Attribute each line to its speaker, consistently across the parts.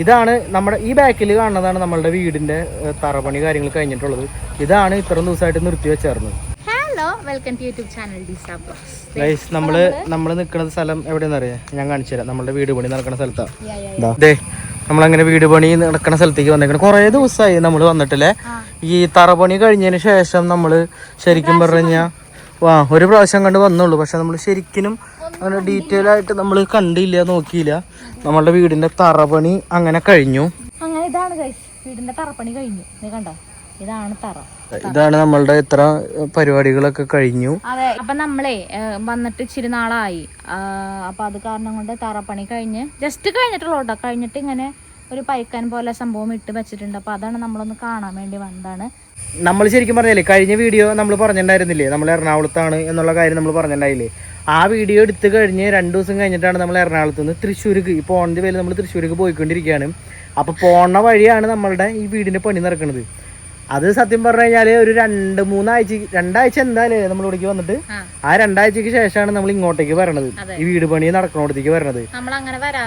Speaker 1: ഇതാണ് നമ്മുടെ ഈ ബാക്കിൽ കാണുന്നതാണ് നമ്മളുടെ വീടിന്റെ തറപണി കാര്യങ്ങൾ കഴിഞ്ഞിട്ടുള്ളത്. ഇതാണ് ഇത്രയും ദിവസമായിട്ട് നിർത്തി വെച്ചേർന്നത്.
Speaker 2: Hello welcome to YouTube channel
Speaker 1: guys നമ്മൾ നമ്മൾ നിൽക്കുന്ന സ്ഥലം എവിടെയെന്ന് അറിയാം? ഞാൻ കാണിച്ചു തരാം. നമ്മുടെ വീട് പണി നടക്കുന്ന സ്ഥലത്താണ് ദേ നമ്മളങ്ങനെ വീട് പണി നടക്കുന്ന സ്ഥലത്തേക്ക് വന്നേക്കണം. കുറേ ദിവസമായി നമ്മൾ വന്നിട്ടില്ലേ? ഈ തറപണി കഴിഞ്ഞതിന് ശേഷം നമ്മൾ ശരിക്കും പറഞ്ഞു കഴിഞ്ഞാൽ വാ ഒരു പ്രാവശ്യം കണ്ട് വന്നുള്ളൂ. പക്ഷെ നമ്മൾ ശരിക്കും അങ്ങനെ ഡീറ്റെയിൽ ആയിട്ട് നമ്മൾ കണ്ടില്ല നോക്കിയില്ല. നമ്മളുടെ വീടിന്റെ തറപണി അങ്ങനെ കഴിഞ്ഞു.
Speaker 2: അങ്ങനെ ഇതാണ് വീടിന്റെ തറപ്പണി കഴിഞ്ഞു. നീ കണ്ടോ? ഇതാണ് തറ.
Speaker 1: ഇതാണ് നമ്മളുടെ ഇത്ര പരിപാടികളൊക്കെ കഴിഞ്ഞു.
Speaker 2: അതെ അപ്പൊ നമ്മളെ വന്നിട്ട് ഇച്ചിരി നാളായി. അപ്പൊ അത് കാരണം കൊണ്ട് തറപ്പണി കഴിഞ്ഞ് ജസ്റ്റ് കഴിഞ്ഞിട്ടുള്ളൂ കേട്ടോ കഴിഞ്ഞിട്ട് ഇങ്ങനെ ഒരു പൈക്കാൻ പോലെ സംഭവം ഇട്ട് വെച്ചിട്ടുണ്ട്. അപ്പൊ അതാണ് നമ്മളൊന്ന് കാണാൻ വേണ്ടി വന്നതാണ്.
Speaker 1: നമ്മൾ ശരിക്കും പറഞ്ഞില്ലേ കഴിഞ്ഞ വീഡിയോ നമ്മൾ പറഞ്ഞിട്ടുണ്ടായിരുന്നില്ലേ നമ്മൾ എറണാകുളത്താണ് എന്നുള്ള കാര്യം നമ്മൾ പറഞ്ഞിട്ടുണ്ടായില്ലേ? ആ വീഡിയോ എടുത്ത് കഴിഞ്ഞ് രണ്ട് ദിവസം കഴിഞ്ഞിട്ടാണ് നമ്മൾ എറണാകുളത്ത് നിന്ന് തൃശ്ശൂർക്ക് ഇപ്പോൾ പോണതിന്റെ പേര് നമ്മൾ തൃശ്ശൂർക്ക് പോയിക്കൊണ്ടിരിക്കുകയാണ്. അപ്പോൾ പോണ വഴിയാണ് നമ്മളുടെ ഈ വീടിന്റെ പണി നടക്കുന്നത് അത് സത്യം പറഞ്ഞു കഴിഞ്ഞാൽ ഒരു രണ്ട് മൂന്നാഴ്ച രണ്ടാഴ്ച എന്തായാലും നമ്മൾ ഇവിടേക്ക് വന്നിട്ട്
Speaker 2: ആ.
Speaker 1: രണ്ടാഴ്ചക്ക് ശേഷമാണ് നമ്മൾ ഇങ്ങോട്ടേക്ക് വരണത്. ഈ വീട് പണി നടക്കണോടത്തേക്ക് വരണത്.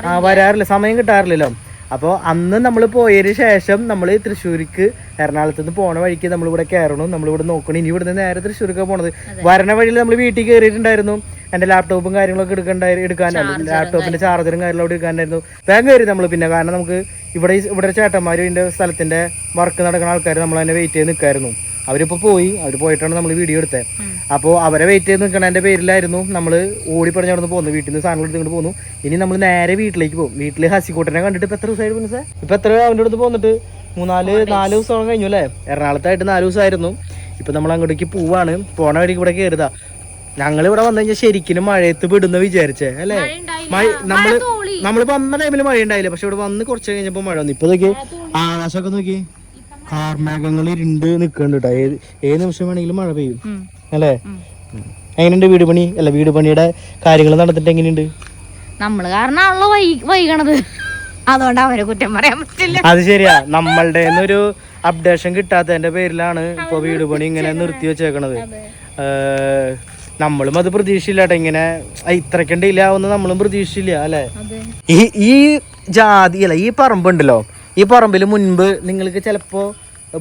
Speaker 1: ആ വരാറില്ല. സമയം കിട്ടാറില്ലല്ലോ. അപ്പോൾ അന്ന് നമ്മൾ പോയതിന് ശേഷം നമ്മൾ തൃശ്ശൂർക്ക് എറണാകുളത്ത് നിന്ന് പോണ വഴിക്ക് നമ്മളിവിടെ കയറണം നമ്മളിവിടെ നോക്കണം. ഇനി ഇവിടുന്ന് നേരെ തൃശ്ശൂർക്ക് പോണത്. വരണ വഴിയിൽ നമ്മൾ വീട്ടിൽ കയറിയിട്ടുണ്ടായിരുന്നു എന്റെ ലാപ്ടോപ്പും കാര്യങ്ങളൊക്കെ എടുക്കണ്ടായി എടുക്കാനായിരുന്നു ലാപ്ടോപ്പിന്റെ ചാർജറും കാര്യങ്ങളും അവിടെ എടുക്കാനായിരുന്നു വേഗം കയറി നമ്മൾ പിന്നെ. കാരണം നമുക്ക് ഇവിടെ ഇവിടെ ചേട്ടന്മാരും ഇതിന്റെ സ്ഥലത്തിന്റെ വർക്ക് നടക്കുന്ന ആൾക്കാർ നമ്മൾ തന്നെ വെയിറ്റ് ചെയ്ത് നിൽക്കായിരുന്നു അവരിപ്പോൾ പോയി അവർ പോയിട്ടാണ് നമ്മൾ വീഡിയോ എടുത്തത് അപ്പോൾ അവരെ വെയിറ്റ് ചെയ്ത് നിൽക്കണതിന്റെ പേരിലായിരുന്നു നമ്മൾ ഓടി പറഞ്ഞ് അവിടെ നിന്ന് പോകുന്നു വീട്ടിൽ നിന്ന് സാധനങ്ങൾ എടുത്തുകൊണ്ട് പോകുന്നു ഇനി നമ്മൾ നേരെ വീട്ടിലേക്ക് പോകും. വീട്ടിൽ ഹസിക്കൂട്ടനെ കണ്ടിട്ട് ഇപ്പം എത്ര ദിവസമായിട്ട് പിന്നെ സാർ? ഇപ്പം എത്ര അവന്റെ അടുത്ത് പോന്നിട്ട്? മൂന്നാൽ നാല് ദിവസം കഴിഞ്ഞു അല്ലേ? എറണാകുളത്തായിട്ട് നാല് ദിവസമായിരുന്നു. ഇപ്പം നമ്മൾ അങ്ങോട്ടേക്ക് പോവാണ്. പോണ വഴിക്ക് ഇവിടെ കയറുതാ ഞങ്ങൾ ഇവിടെ വന്നു കഴിഞ്ഞാൽ ശരിക്കും മഴയത്ത് വിടുന്ന വിചാരിച്ചേ അല്ലേ? മഴ നമ്മൾ നമ്മൾ വന്ന ടൈമിൽ മഴ ഉണ്ടായില്ല. പക്ഷെ ഇവിടെ വന്ന് കുറച്ച് കഴിഞ്ഞപ്പോ മഴ വന്നു. ഇപ്പൊ നോക്കി ആകാശമൊക്കെ നോക്കി കാർമേഘങ്ങൾ ഇരുണ്ട് നിൽക്കുന്നുണ്ട് കേട്ടോ ഏത് ഏത് നിമിഷം വേണമെങ്കിലും മഴ പെയ്യും. അല്ലേ. എങ്ങനെയുണ്ട് വീട് പണി അല്ല വീട് പണിയുടെ കാര്യങ്ങൾ നടന്നിട്ട് എങ്ങനെയുണ്ട്?
Speaker 2: നമ്മൾ കാരണമാണല്ലോ വൈകണത്. അതുകൊണ്ട് അവരെ കുറ്റം പറയാൻ പറ്റില്ല.
Speaker 1: അത് ശരിയാ. നമ്മളുടെ ഒരു അപ്ഡേഷൻ കിട്ടാത്തതിന്റെ പേരിലാണ് ഇപ്പൊ വീട് പണി ഇങ്ങനെ നിർത്തി വെച്ചേക്കണത്. നമ്മളും അത് പ്രതീക്ഷയില്ലാട്ടെ ഇങ്ങനെ ഇത്രയ്ക്ക് ഡിലേ ആവുന്ന നമ്മളും പ്രതീക്ഷിച്ചില്ല അല്ലെ? ഈ ഈ ജാതി അല്ല ഈ പറമ്പുണ്ടല്ലോ. ഈ പറമ്പിൽ മുൻപ് നിങ്ങൾക്ക് ചിലപ്പോ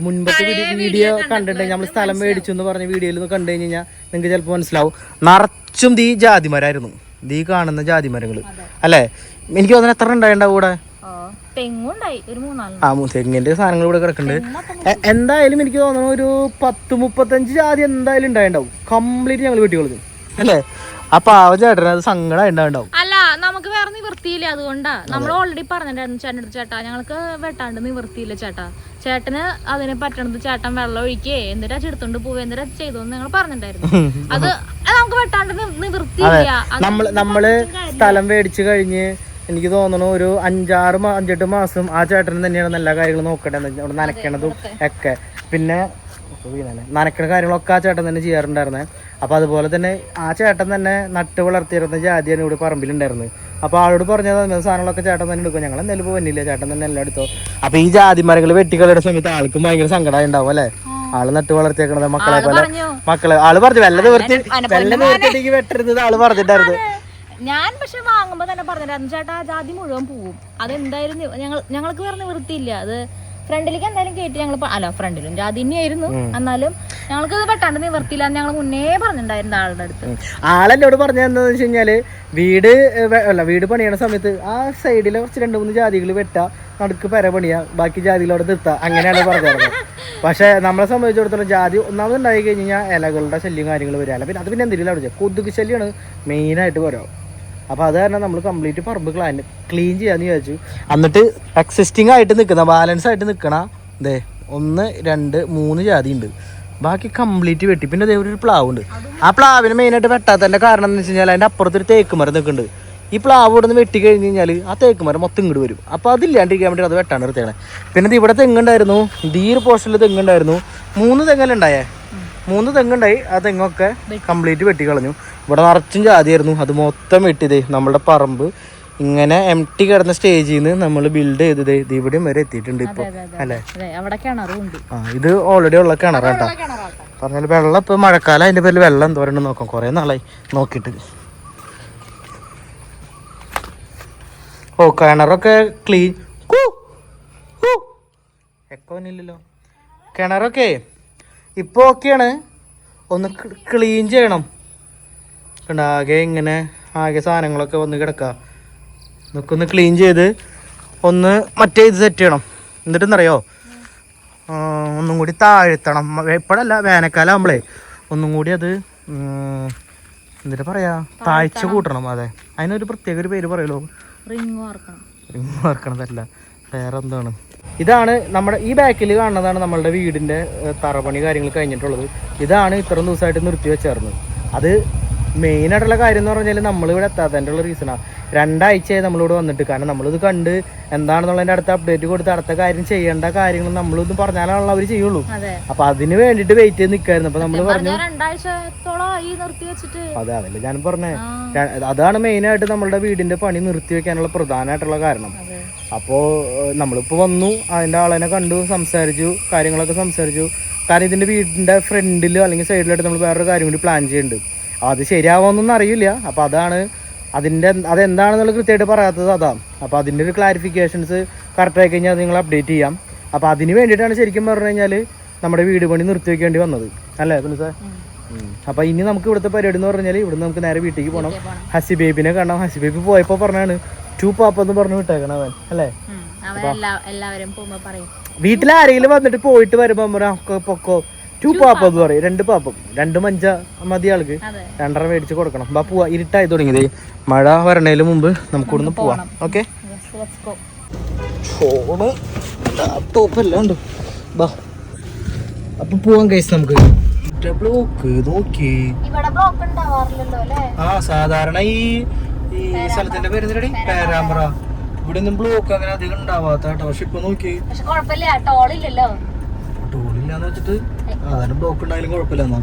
Speaker 1: മുൻപത്തെ വീഡിയോ കണ്ടിട്ടുണ്ടെങ്കിൽ നമ്മൾ സ്ഥലം മേടിച്ചു എന്ന് പറഞ്ഞ വീഡിയോയിൽ കണ്ടു കഴിഞ്ഞാൽ നിങ്ങൾക്ക് ചിലപ്പോൾ മനസ്സിലാവും. നിറച്ചും ഈ ജാതിമരായിരുന്നു. ദീ കാണുന്ന ജാതിമരങ്ങൾ അല്ലേ? എനിക്ക് തോന്നുന്നു എത്ര ഉണ്ടായിണ്ടാവും ഇവിടെ
Speaker 2: ഒരു മൂന്നാൽ
Speaker 1: ആ തെങ്ങിന്റെ സാധനങ്ങൾ ഇവിടെ കിടക്കുന്നുണ്ട്. എന്തായാലും എനിക്ക് തോന്നുന്നു ഒരു പത്ത് മുപ്പത്തഞ്ച് ജാതി എന്തായാലും ഉണ്ടായിണ്ടാവും കംപ്ലീറ്റ് ഞങ്ങൾ വെട്ടി കളഞ്ഞു അല്ലേ? അപ്പൊ ആ ചേട്ടന് അത് സങ്കടം ഉണ്ടാവും.
Speaker 2: നിവൃത്തിയില്ല അതുകൊണ്ടാ. നമ്മൾ ഓൾറെഡി പറഞ്ഞിട്ടുണ്ടായിരുന്നു ചേട്ടന്റെ അടുത്ത് ചേട്ടാ ഞങ്ങൾക്ക് വെട്ടാണ്ട് നിവൃത്തിയില്ല ചേട്ടാ. ചേട്ടന് അതിനെ പറ്റണത് ചേട്ടൻ വെള്ളം ഒഴിക്കേ എന്തിനാ ചെടുത്തോണ്ട് പോവേ എന്തിനാ ചെയ്തോന്ന് ഞങ്ങൾ പറഞ്ഞിട്ടുണ്ടായിരുന്നു. അത് നമുക്ക് വെട്ടാണ്ട് നിവൃത്തിയില്ല
Speaker 1: നമ്മൾ സ്ഥലം മേടിച്ചു കഴിഞ്ഞ് എനിക്ക് തോന്നുന്നു ഒരു അഞ്ചാറ് അഞ്ചെട്ട് മാസം ആ ചേട്ടൻ തന്നെയാണ് എല്ലാ കാര്യങ്ങളും നോക്കട്ടെ. നനയ്ക്കണതും ഒക്കെ. പിന്നെ നനയ്ക്കണ കാര്യങ്ങളൊക്കെ ആ ചേട്ടൻ തന്നെ ചെയ്യാറുണ്ടായിരുന്നേ. അപ്പൊ അതുപോലെ തന്നെ ആ ചേട്ടൻ തന്നെ നട്ട് വളർത്തിയിരുന്ന ജാതിയാണ് ഇവിടെ പറമ്പിലുണ്ടായിരുന്നത് അപ്പൊ ആളോട് പറഞ്ഞത് "ഇന്ന സാധനങ്ങളൊക്കെ ചേട്ടൻ തന്നെ എടുക്കും. ഞങ്ങൾ എന്തായാലും പോകുന്നില്ല ചേട്ടൻ തന്നെ എല്ലാം എടുത്തോ? അപ്പൊ ഈ ജാതി മരങ്ങൾ വെട്ടിക്കളയുടെ സമയത്ത് ആൾക്കും ഭയങ്കര സങ്കടമായി ഉണ്ടാവും അല്ലേ ആൾ നട്ട് വളർത്തിയേക്കണത് മക്കളെ പോലെ. മക്കളെ ആൾ പറഞ്ഞു വല്ല നിവർത്തി വെല്ല നിവർത്തിട്ടേക്ക് വെട്ടരുത് ആൾ പറഞ്ഞിട്ടായിരുന്നു.
Speaker 2: ഞാൻ പക്ഷെ വാങ്ങുമ്പോ തന്നെ പറഞ്ഞിട്ടായിരുന്നു ചേട്ടാ ജാതി മുഴുവൻ പോവും. അതെന്തായാലും ഞങ്ങൾ ഞങ്ങൾക്ക് വേറെ നിവൃത്തിയില്ല. അത് ഫ്രണ്ടിലേക്ക് എന്തായാലും കയറ്റി ഞങ്ങൾ അല്ല ഫ്രണ്ടിലും ജാതി തന്നെയായിരുന്നു. എന്നാലും ഞങ്ങൾക്ക് പെട്ടെന്ന് നിവർത്തിയില്ല ഞങ്ങൾ മുന്നേ പറഞ്ഞിട്ടുണ്ടായിരുന്നു ആളുടെ അടുത്ത്.
Speaker 1: ആളെന്നോട് പറഞ്ഞത് എന്താന്ന് വെച്ച് കഴിഞ്ഞാൽ വീട് അല്ല വീട് പണിയണ സമയത്ത് ആ സൈഡിലെ കുറച്ച് രണ്ട് മൂന്ന് ജാതികൾ വെട്ട നടുക്ക് പെര പണിയാ ബാക്കി ജാതികൾ അവിടെ നിർത്താം. അങ്ങനെയാണ് പറഞ്ഞത് പക്ഷെ നമ്മളെ സംബന്ധിച്ചിടത്തോളം ജാതി ഒന്നാമത് ഉണ്ടായി കഴിഞ്ഞ് കഴിഞ്ഞാൽ ഇലകളുടെ ശല്യം കാര്യങ്ങൾ വരില്ല പിന്നെ അത് പിന്നെ എന്തെങ്കിലും അവിടെ കൊതുക് ശല്യമാണ് മെയിനായിട്ട് വരാം. അപ്പോൾ അത് കാരണം നമ്മൾ കംപ്ലീറ്റ് പറമ്പ് ക്ലാൻ ക്ലീൻ ചെയ്യാന്ന് വിചാരിച്ചു. എന്നിട്ട് എക്സിസ്റ്റിംഗ് ആയിട്ട് നിൽക്കുന്ന ബാലൻസ് ആയിട്ട് നിൽക്കണ ദേ ഒന്ന് രണ്ട് മൂന്ന് ജാതി ഉണ്ട്. ബാക്കി കംപ്ലീറ്റ് വെട്ടി. പിന്നെ അതേ ഒരു പ്ലാവ് ഉണ്ട് ആ പ്ലാവിന് മെയിനായിട്ട് വെട്ടാത്തതിന്റെ കാരണം എന്ന് വെച്ച് കഴിഞ്ഞാൽ അതിന്റെ അപ്പുറത്ത് ഒരു തേക്ക് മരം നിൽക്കുന്നുണ്ട് ഈ പ്ലാവ് ഇവിടെ നിന്ന് വെട്ടി കഴിഞ്ഞ് കഴിഞ്ഞാൽ ആ തേക്ക് മരം മൊത്തം ഇങ്ങോട്ട് വരും. അപ്പോൾ അതില്ലാണ്ടിരിക്കാൻ വേണ്ടി അത് വെട്ടാണ് നിർത്തിയാണ്. പിന്നെ ഇത് ഇവിടെ തെങ്ങുണ്ടായിരുന്നു. ഒരു പോർഷനിൽ തെങ്ങുണ്ടായിരുന്നു. മൂന്ന് തെങ്ങലുണ്ടായേ മൂന്ന് തെങ്ങുണ്ടായി. ആ തെങ്ങൊക്കെ കംപ്ലീറ്റ് വെട്ടി കളഞ്ഞു. ഇവിടെ നിറച്ചും ജാതിയായിരുന്നു. അത് മൊത്തം വെട്ടിയതേ നമ്മുടെ പറമ്പ് ഇങ്ങനെ എം ടി കിടന്ന സ്റ്റേജിൽ നിന്ന് നമ്മൾ ബിൽഡ് ചെയ്തത് ഇത് ഇവിടെയും വരെ എത്തിയിട്ടുണ്ട് ഇപ്പോൾ അല്ലേ? ആ ഇത് ഓൾറെഡി ഉള്ള കിണറാട്ടോ പറഞ്ഞാൽ വെള്ളം ഇപ്പൊ മഴക്കാലം അതിന്റെ പേരിൽ വെള്ളം എന്തോരം നോക്കാം. കുറെ നാളായി നോക്കിയിട്ട്. ഓ കിണറൊക്കെ ക്ലീൻ ഉറക്കമില്ലല്ലോ കിണറൊക്കെ ഇപ്പൊ ഓക്കെയാണ് ഒന്ന് ക്ലീൻ ചെയ്യണം. കണ്ട ആകെ ഇങ്ങനെ ആകെ സാധനങ്ങളൊക്കെ വന്ന് കിടക്കുക നിൽക്കൊന്ന് ക്ലീൻ ചെയ്ത് ഒന്ന് മറ്റേ ഇത് സെറ്റ് ചെയ്യണം. എന്നിട്ടെന്നറിയോ ഒന്നും കൂടി താഴ്ത്തണം. എപ്പോഴല്ല വേനൽക്കാലം ആകുമ്പോഴേ ഒന്നും കൂടി അത് എന്നിട്ട് പറയാ? താഴ്ച കൂട്ടണം അതെ. അതിനൊരു പ്രത്യേക ഒരു പേര് പറയലോ
Speaker 2: റിങ്
Speaker 1: വാർക്കണതല്ല വേറെ എന്താണ് ഇതാണ് നമ്മുടെ ഈ ബാക്കിൽ കാണുന്നതാണ് നമ്മളുടെ വീടിന്റെ ഏഹ്, തറപണി കാര്യങ്ങൾ കഴിഞ്ഞിട്ടുള്ളത്. ഇതാണ് ഇത്രയും ദിവസമായിട്ട് നിർത്തി വെച്ചേർന്നത്. അത് മെയിൻ ആയിട്ടുള്ള കാര്യം എന്ന് പറഞ്ഞാൽ നമ്മളിവിടെ എത്താത്തതിന്റെ ഉള്ള റീസണാണ് രണ്ടാഴ്ചയായി നമ്മളിവിടെ വന്നിട്ട്. കാരണം നമ്മളിത് കണ്ട് എന്താണെന്നുള്ളതിന്റെ അടുത്ത അപ്ഡേറ്റ് കൊടുത്ത് അടുത്ത കാര്യം ചെയ്യേണ്ട കാര്യങ്ങൾ നമ്മളിത് പറഞ്ഞാലാണല്ലോ അവർ ചെയ്യുള്ളൂ. അപ്പൊ അതിന് വേണ്ടിയിട്ട് വെയിറ്റ് ചെയ്ത് നിൽക്കായിരുന്നു അപ്പൊ നമ്മൾ പറഞ്ഞു അതെ അതല്ലേ ഞാൻ പറഞ്ഞേ.
Speaker 2: അതാണ്
Speaker 1: മെയിൻ ആയിട്ട് മെയിനായിട്ട് നമ്മളുടെ വീടിന്റെ പണി നിർത്തി വെക്കാനുള്ള പ്രധാനമായിട്ടുള്ള കാരണം. അപ്പോൾ നമ്മളിപ്പോൾ വന്നു. അതിന്റെ ആളെന്നെ കണ്ടു സംസാരിച്ചു കാര്യങ്ങളൊക്കെ സംസാരിച്ചു. കാരണം ഇതിന്റെ വീടിന്റെ ഫ്രണ്ടിൽ അല്ലെങ്കിൽ സൈഡിലായിട്ട് നമ്മൾ വേറൊരു കാര്യം കൂടി പ്ലാൻ ചെയ്യുന്നുണ്ട് അത് ശരിയാവുമെന്നൊന്നും അറിയില്ല. അപ്പോൾ അതാണ് അതിന്റെ അതെന്താണെന്നുള്ളത് കൃത്യമായിട്ട് പറയാത്തത് അതാണ് അപ്പോൾ അതിന്റെ ഒരു ക്ലാരിഫിക്കേഷൻസ് കറക്റ്റ് ആയി കഴിഞ്ഞാൽ നിങ്ങൾ അപ്ഡേറ്റ് ചെയ്യാം. അപ്പോൾ അതിന് വേണ്ടിയിട്ടാണ് ശരിക്കും പറഞ്ഞു കഴിഞ്ഞാൽ നമ്മുടെ വീട് പണി നിർത്തി വെക്കേണ്ടി വന്നത്. അല്ലേ പിന്നെ സാർ? അപ്പോൾ ഇനി നമുക്ക് ഇവിടുത്തെ പരിപാടി എന്ന് പറഞ്ഞാൽ ഇവിടുന്ന് നമുക്ക് നേരെ വീട്ടിലേക്ക് പോകണം ഹസി ബേബിനെ കാണാം ഹസി ബേബി പോയപ്പോൾ പറഞ്ഞാണ് ടു പാപ്പ എന്ന് പറഞ്ഞു വിട്ടേക്കണം അവൻ. അല്ലേ? വീട്ടിലാരെങ്കിലും വന്നിട്ട് പോയിട്ട് വരുമ്പോൾ പറയും, "ഒക്കെ പൊക്കോ ടു പാപ്പ എന്ന് പറയും. രണ്ട് പാപ്പം രണ്ട് മഞ്ച മതി ആൾക്ക്. രണ്ടര മേടിച്ച് കൊടുക്കണം. ബാ പോവാ. ഇരുട്ടായി തുടങ്ങിയത്. മഴ വരണേൽ മുമ്പ് നമുക്ക് ഇവിടുന്ന് പോവാം. ഓക്കെ. ഫോണ് ലാപ്ടോപ്പ് എല്ലാം ഉണ്ട്. ബാ. അപ്പൊ പോവാം കൈസ് നമുക്ക്. ബ്ലോക്ക് നോക്കി. ആ സാധാരണ ഈ ഈ സ്ഥലത്തിന്റെ പേര് പേരാമ്പ്ര. ഇവിടെ ഒന്നും ബ്ലോക്ക് അങ്ങനെ അധികം ഉണ്ടാവാത്ത കേട്ടോ പക്ഷെ ഇപ്പൊ നോക്കി. ടോളില്ലാന്ന് വെച്ചിട്ട് സാധാരണ ബ്ലോക്ക് ഉണ്ടായാലും കുഴപ്പമില്ലെന്നാ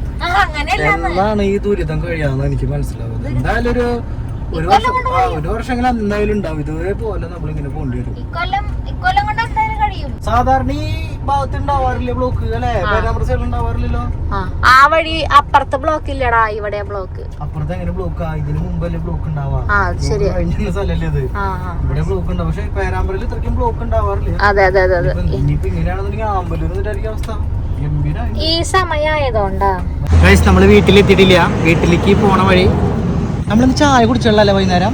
Speaker 1: എന്നാണ് ഈ ദുരിതം കഴിയാന്ന് എനിക്ക് മനസ്സിലാവുന്നത്. എന്തായാലും ഒരു ഒരു വർഷം ആ ഒരു വർഷമെങ്കിലും എന്തായാലും ഉണ്ടാവും. ഇതേപോലെ നമ്മളിങ്ങനെ പോണ്ടി വരും.
Speaker 2: ഇക്കൊല്ലം ഇക്കൊല്ലം കൊണ്ട് എന്തായാലും കഴിയും.
Speaker 1: സാധാരണ ഈ ഭാഗത്ത് ഉണ്ടാവാറില്ല ബ്ലോക്ക് അല്ലേ? പേരാമ്പ്ര സൈഡിൽ ഉണ്ടാവാറില്ലല്ലോ?
Speaker 2: ആ വഴി അപ്പുറത്തെ ബ്ലോക്ക് ഇല്ലടാ ഇവിടെ ബ്ലോക്ക്
Speaker 1: അപ്പുറത്ത് എങ്ങനെ ബ്ലോക്ക് ആ ഇതിന് മുമ്പല്ലേ ബ്ലോക്ക് ഉണ്ടാവാ
Speaker 2: ആ അത് ശരിയാ.
Speaker 1: സ്ഥലല്ലേ ഇത്?
Speaker 2: ആ ആ.
Speaker 1: ഇവിടെ ബ്ലോക്ക് ഉണ്ടാവും പക്ഷെ പേരാമ്പ്രയിൽ ഇത്രയ്ക്കും ബ്ലോക്ക് ഉണ്ടാവാറില്ല?
Speaker 2: അതെ അതെ അതെ അതെ.
Speaker 1: ഇനിയിപ്പോ- ഇങ്ങനെയാണെന്നുണ്ടെങ്കിൽ ആമ്പലൂർ എന്നിട്ടായിരിക്കും അവസ്ഥ.
Speaker 2: ഈ സമയമായതുകൊണ്ടാ
Speaker 1: ഗൈസ് നമ്മൾ വീട്ടിലെത്തിയിട്ടില്ല. വീട്ടിലേക്ക് പോണ വഴി. നമ്മളിന്ന് ചായ കുടിച്ചല്ലേ വൈകുന്നേരം?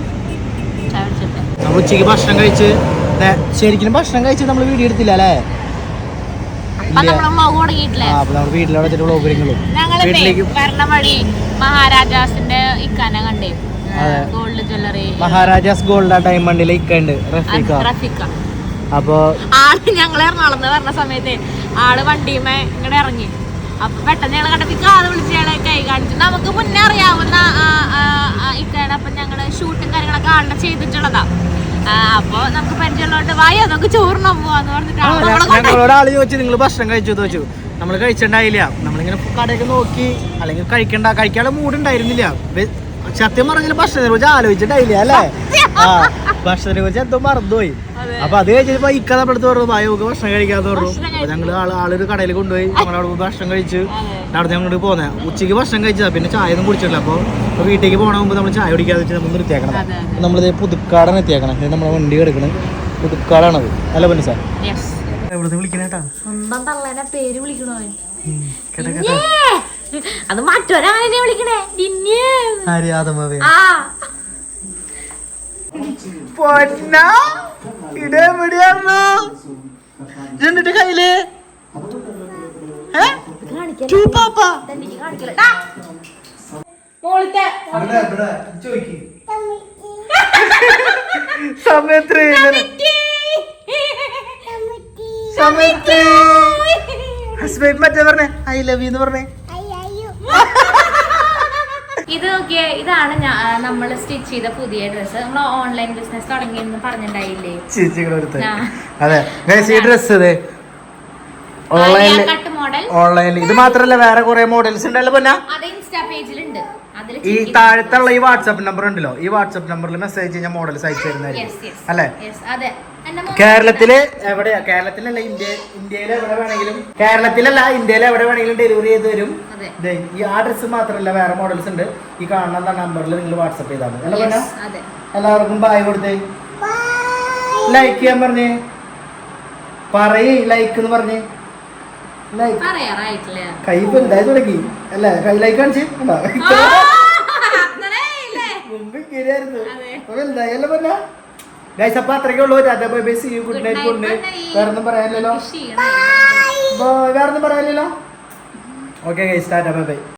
Speaker 1: നമ്മൾ ഉച്ചയ്ക്ക് ഭക്ഷണം കഴിച്ച് ശരിക്കും ഭക്ഷണം കഴിച്ച് നമ്മൾ വീഡിയോ എടുത്തില്ല അല്ലേ? വീട്ടിലവിടെ വീട്ടിലേക്ക്
Speaker 2: വരണ വഴി മഹാരാജാസിന്റെ ഇക്കാനെ കണ്ടേ. ഗോൾഡ് ജ്വല്ലറി
Speaker 1: മഹാരാജാസ് ഗോൾഡ് ഡയമണ്ടിലെ ഇക്കുണ്ട്. റഫീഖ.
Speaker 2: റഫിക്ക
Speaker 1: അപ്പോ
Speaker 2: ആൾ ഞങ്ങൾ എറണാകുളം പറഞ്ഞ സമയത്ത് ആൾ വണ്ടിയുമേ ഇങ്ങടെ ഇറങ്ങി അപ്പൊ പെട്ടെന്ന് ഞങ്ങൾ കണ്ടപ്പോ കാറ് വിളിച്ച് ഞങ്ങളെ കൈ കാണിച്ചു. നമുക്ക് മുന്നേ അറിയാവുന്ന ഇട്ടാണ് അപ്പൊ ഞങ്ങൾ ഷൂട്ടും കാര്യങ്ങളൊക്കെ ആളുടെ ചെയ്തിട്ടുള്ളതാ. അപ്പൊ നമുക്ക് പരിചയമുള്ളതുകൊണ്ട് വായി നമുക്ക് ചോറിനാൻ പോവാന്ന് പറഞ്ഞിട്ട് ആൾ
Speaker 1: ഞങ്ങളോട് ആൾ ചോദിച്ചു നിങ്ങൾ ഭക്ഷണം കഴിച്ചു? ചോദിച്ചു. നമ്മൾ കഴിച്ചിട്ടുണ്ടായില്ല. നമ്മളിങ്ങനെ കടയൊക്കെ നോക്കി അല്ലെങ്കിൽ കഴിക്കണ്ട കഴിക്കാനുള്ള മൂഡ് ഉണ്ടായിരുന്നില്ല. സത്യം പറഞ്ഞാൽ ഭക്ഷണത്തെ കുറിച്ച് ആലോചിച്ചിട്ടായില്ല അല്ലേ? ആ ഭക്ഷണത്തെ കുറിച്ച് എന്തോ മറന്നുപോയി. അപ്പൊ അത് കഴിഞ്ഞപ്പോ ഇക്ക നമ്മുടെ അടുത്ത് പറഞ്ഞു ബായോക്ക് ഭക്ഷണം കഴിക്കാന്ന് പറഞ്ഞു. അപ്പൊ ഞങ്ങൾ ആൾ ആളൊരു കടയിൽ കൊണ്ടുപോയി ഞങ്ങളവിടെ ഭക്ഷണം കഴിച്ച്. അവിടെ ഞങ്ങൾ പോന്നെ. ഉച്ചയ്ക്ക് ഭക്ഷണം കഴിച്ചതാ പിന്നെ ചായ ഒന്നും കുടിച്ചില്ല അപ്പൊ വീട്ടിലേക്ക് പോണ മുമ്പ് നമ്മൾ ചായ കുടിക്കാതെ വെച്ച് നമ്മൾ നിർത്തിയേക്കണം. നമ്മളിത് പുതുക്കാടാണ് എത്തിയേക്കണം. ഇത് നമ്മളെ വണ്ടി കിടക്കണം. പുതുക്കാടാണത് അല്ല പിന്നെ സാർ. എവിടുന്ന് വിളിക്കണേട്ടാ
Speaker 2: സ്വന്തം തള്ളേനെ പേര് വിളിക്കണോ. അത് മറ്റൊരാളിനെ വിളിക്കണേ. പിന്നെ
Speaker 1: ആര് ആദമാവേ
Speaker 2: ആ.
Speaker 1: പൊന്ന? ഇതെവിടെയാണോ എന്നിട്ട്
Speaker 2: കയ്യിൽ?
Speaker 1: സമയത്ത് ഹസ്ബൻഡ് മറ്റേ പറഞ്ഞേ ഐ ലവ് യു എന്ന് പറഞ്ഞേ.
Speaker 2: ഇത് നോക്കിയേ ഇതാണ് നമ്മൾ സ്റ്റിച്ച് ചെയ്ത പുതിയ ഡ്രസ്സ് നമ്മൾ ഓൺലൈൻ ബിസിനസ് തുടങ്ങിയെന്ന് പറഞ്ഞിട്ടുണ്ടായില്ലേ
Speaker 1: അതെ. ഈ ഡ്രസ്സ് ഓൺലൈനിൽ ഇത് മാത്രല്ല വേറെ കുറെ മോഡൽസ് ഉണ്ടല്ലോ പൊന്ന.
Speaker 2: അത് ഇൻസ്റ്റാ അതിൽ
Speaker 1: ഈ താഴത്തുള്ള ഈ വാട്സാപ്പ് നമ്പർ ഉണ്ടല്ലോ. ഈ വാട്സാപ്പ് നമ്പറിൽ മെസ്സേജ് ചെയ്യാൻ മോഡൽസ് അയച്ചു തരുന്നതായിരിക്കും. അല്ലേ?
Speaker 2: അതെ.
Speaker 1: കേരളത്തിൽ എവിടെയാ? കേരളത്തിലല്ല ഇന്ത്യ ഇന്ത്യയിൽ എവിടെ വേണമെങ്കിലും കേരളത്തിലല്ല ഇന്ത്യയിൽ എവിടെ വേണമെങ്കിലും ഡെലിവറി ചെയ്ത് തരും. ഈ ആ ഡ്രസ്സ് മാത്രമല്ല വേറെ മോഡൽസ് ഉണ്ട്. ഈ കാണുന്ന നമ്പറിൽ നിങ്ങൾ വാട്സപ്പ് ചെയ്താൽ മതി. അല്ല പൊന്ന?
Speaker 2: അതെ.
Speaker 1: എല്ലാവർക്കും ബായ് കൊടുത്തേ. ലൈക്ക് ചെയ്യാൻ പറഞ്ഞേ. പറയേ ലൈക്ക് എന്ന് പറഞ്ഞേ. ലൈക്ക്
Speaker 2: കൈ
Speaker 1: കൈ വലുതായി തുടങ്ങി? അല്ലേ? കൈ ലൈക്ക് കാണിച്ച് കണ്ടോ? മുമ്പ് ഇങ്ങനെയായിരുന്നു ഇപ്പൊ വലുതായി അല്ലേ പറഞ്ഞ ഗൈസ് അപ്പൊ അത്രയ്ക്കേ ഉള്ളൂ. Tata bye bye see good night good night വേറെ ഒന്നും പറയാനില്ലല്ലോ. Okay guys tata bye bye